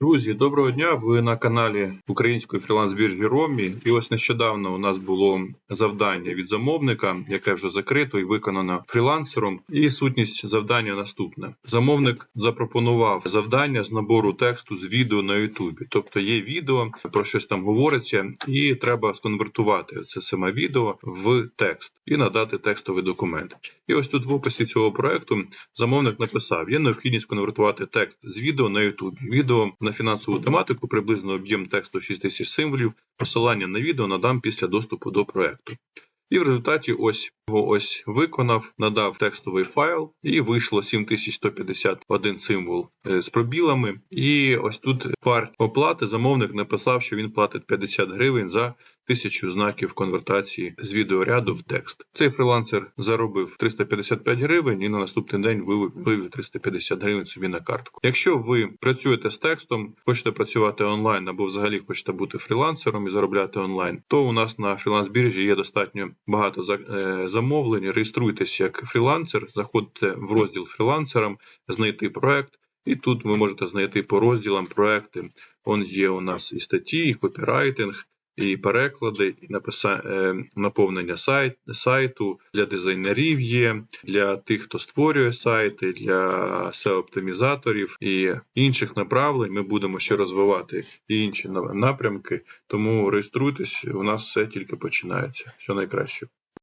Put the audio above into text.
Друзі, доброго дня! Ви на каналі Української фріланс-біржі Ромі. І ось нещодавно у нас було завдання від замовника, яке вже закрито і виконано фрілансером. І сутність завдання наступна: замовник запропонував завдання з набору тексту з відео на Ютубі. Тобто є відео, про щось там говориться, і треба сконвертувати це саме відео в текст і надати текстовий документ. І ось тут в описі цього проекту замовник написав: є необхідність конвертувати текст з відео на Ютубі. Відео на фінансову тематику, приблизно об'єм тексту 6 тисяч символів. Посилання на відео надам після доступу до проекту. І в результаті ось його ось виконав, надав текстовий файл, і вийшло 7151 символ е, з пробілами. І ось тут варт оплати замовник написав, що він платить 50 гривень за тисячу знаків конвертації з відеоряду в текст. Цей фрілансер заробив 355 гривень і на наступний день вивів вивів 350 гривень собі на картку. Якщо ви працюєте з текстом, хочете працювати онлайн або взагалі хочете бути фрілансером і заробляти онлайн, то у нас на фріланс-біржі є достатньо багато е, замовлень. Реєструйтесь як фрілансер, заходьте в розділ фрілансерам, знайти проект. І тут ви можете знайти по розділам проекти. Он є у нас і статті, і копірайтинг, і переклади, і е, наповнення сайт... сайту для дизайнерів є, для тих, хто створює сайти, для SEO-оптимізаторів і інших направлень. Ми будемо ще розвивати і інші напрямки. Тому реєструйтесь, у нас все тільки починається. Все найкраще.